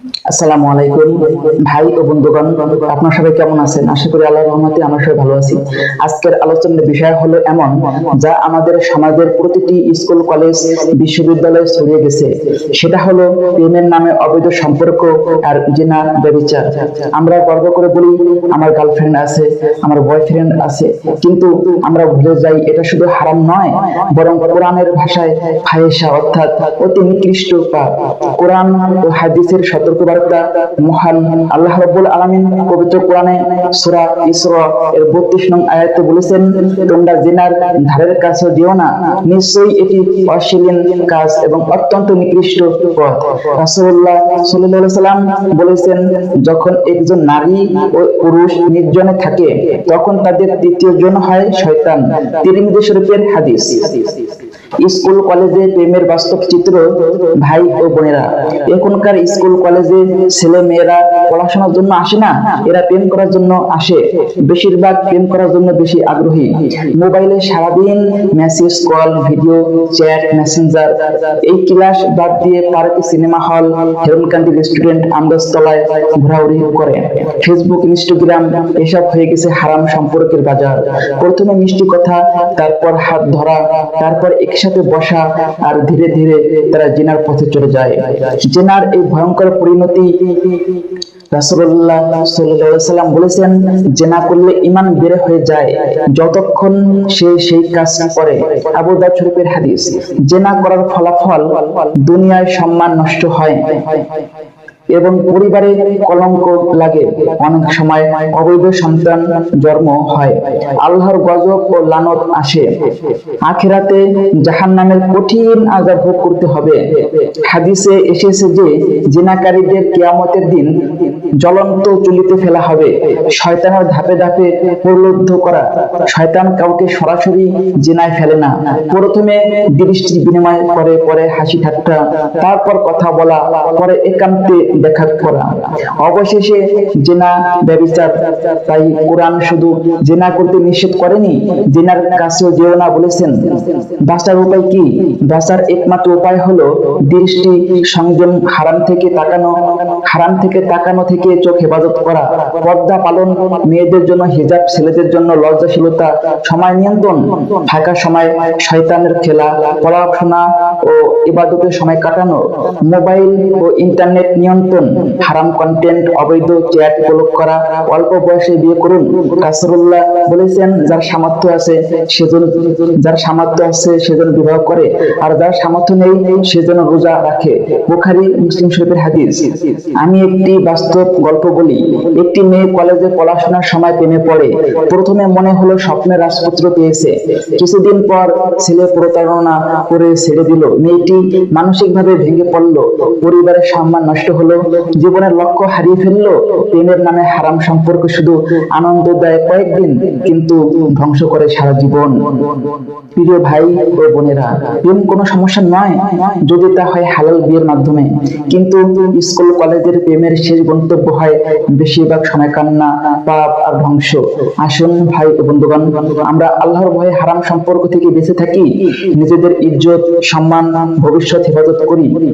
আসসালামু আলাইকুম, ভাই ও বন্ধুগণ, আপনার সবাই কেমন আছেন? আশা করি আল্লাহর রহমতে আমরা সবাই ভালো আছি। আজকের আলোচনার বিষয় হলো এমন যা আমাদের সমাজের প্রতিটি স্কুল, কলেজ, বিশ্ববিদ্যালয়ে ছড়িয়ে গেছে। সেটা হলো প্রেমের নামে অবৈধ সম্পর্ক আর জিনা ব্যবচার। আমরা গর্ব করে বলি, আমার গার্লফ্রেন্ড আছে, আমার বয়ফ্রেন্ড আছে, কিন্তু আমরা ভুলে যাই, এটা শুধু হারাম নয়, বরং কোরআনের ভাষায় ফাহেসা অর্থাৎ অতি নিকৃষ্ট পাপ। কোরআন ও হাদিসের সতর্কবার্তা মহান আল্লাহ রাব্বুল আলামিন পবিত্র কোরআনে সূরা ইসরা এর 32 নং আয়াতে বলেছেন, তোমরা জিনার ধারের কাছে যেও না। নিশ্চয়ই এটি অশ্লীল কাজ এবং অত্যন্ত নিকৃষ্ট পথ। রাসূলুল্লাহ সাল্লাল্লাহু আলাইহি সাল্লাম বলেছেন, যখন একজন নারী ও পুরুষ নির্জনে থাকে, তখন তাদের তৃতীয় জন হয় শয়তান। তিরমিজি শরীফের হাদিস। স্কুল, কলেজে প্রেমের বাস্তব চিত্র ভাই ও বোনেরা। এখনকার স্কুল, কলেজে ছেলে মেয়েরা পড়াশোনার জন্য আসে না, এরা প্রেম করার জন্য আসে। বেশিরভাগ প্রেম করার জন্য বেশি আগ্রহী। মোবাইলে সারাদিন message call, video, chat, messenger. এই ক্লাস বাদ দিয়ে পার্কে, সিনেমা হল হেরনকান্দি রেস্টুরেন্ট আমগাছতলায় ঘোরাঘুরি করে। ফেসবুক, ইনস্টাগ্রাম, এসব হয়ে গেছে হারাম সম্পর্কের বাজার। প্রথমে মিষ্টি কথা, তারপর হাত ধরা, তারপর একসাথে বসা আর ধীরে ধীরে তারা জেনার পথে চলে যায়। জেনার এই ভয়ঙ্কর পরিণতি সাল্লাম বলেছেন করলে ঈমান বের হয়ে যায় যতক্ষণ সে সেই কাজ করে। আবু দাউদ শরীফের হাদিস, জেনা করার ফলাফল দুনিয়ায় সম্মান নষ্ট হয়। এবং পরিবারে কলঙ্ক লাগে। অনেক সময় অবৈধ সন্তান জন্ম হয়। আল্লাহর গজব ও লানত আসে। আখিরাতে জাহান্নামের কঠিন আযাব ভোগ করতে হবে। হাদিসে এসেছে যে, জিনাকারীদের কিয়ামতের দিন জ্বলন্ত চুলিতে ফেলা হবে। শয়তানের ধাপে ধাপে প্রলুব্ধ করা। শয়তান কাউকে সরাসরি জিনায় ফেলে না। প্রথমে দৃষ্টি বিনিময় করে, পরে হাসি ঠাট্টা তারপর কথা বলা, পরে একান্তে দেখা করা অবশেষে জেনা ব্যবচার তাই কোরআন শুধু জেনা করতে নিষেধ করেনি, জেনার কাছেও যেও না বলেছেন। বাঁচার উপায় কি? বাঁচার একমাত্র উপায় হলো দৃষ্টি সংযম হারাম থেকে তাকানো, হারাম থেকে তাকানো থেকে চোখ হেফাজত করা। পর্দা পালন মেয়েদের জন্য হিজাব, ছেলেদের জন্য লজ্জাশীলতা, সময় নিয়ন্ত্রণ ফাঁকা সময় শয়তানের খেলা, পড়াশোনা ও ইবাদতের সময় কাটানো, মোবাইল ও ইন্টারনেট নিয়ন্ত্রণ হারাম কন্টেন্ট অবৈধ চ্যাট ব্লক করা, অল্প বয়সে বিয়ে করুন। কাসরুল্লাহ বলেছেন, যার সামর্থ্য আছে, সেজন, যার সামর্থ্য আছে, সেজন বিবাহ করে। আর যার সামর্থ্য নেই, সেজন রোজা রাখে। বুখারী, মুসলিম শরীফের হাদিস। আমি একটি বাস্তব গল্প বলি। একটি মেয়ে কলেজে পড়াশোনার সময় প্রেমে পড়ে। প্রথমে মনে হলো স্বপ্নের রাজপুত্র পেয়েছে। কিছুদিন পর ছেলে প্রতারণা করে ছেড়ে দিল। মেয়েটি মানসিকভাবে ভেঙে পড়ল। পরিবারের সম্মান নষ্ট হলো। জীবনের লক্ষ্য হারিয়ে ফেলল, প্রেমের নামে হারাম সম্পর্ক শুধু আনন্দ দেয় কয়েকদিন, কিন্তু ধ্বংস করে সারা জীবন। প্রিয় ভাই ও বোনেরা, প্রেম কোনো সমস্যা নয়, যদি তা হয় হালাল বিয়ের মাধ্যমে। কিন্তু স্কুল, কলেজের প্রেমের শেষ গন্তব্য হয় বেশিরভাগ সময় কান্না, পাপ আর ধ্বংস। আসুন ভাই ও বন্ধুগণ, আমরা আল্লাহর ভয়ে হারাম সম্পর্ক থেকে বেঁচে থাকি, নিজেদের ইজ্জত, সম্মান, ভবিষ্যৎ হেফাজত করি।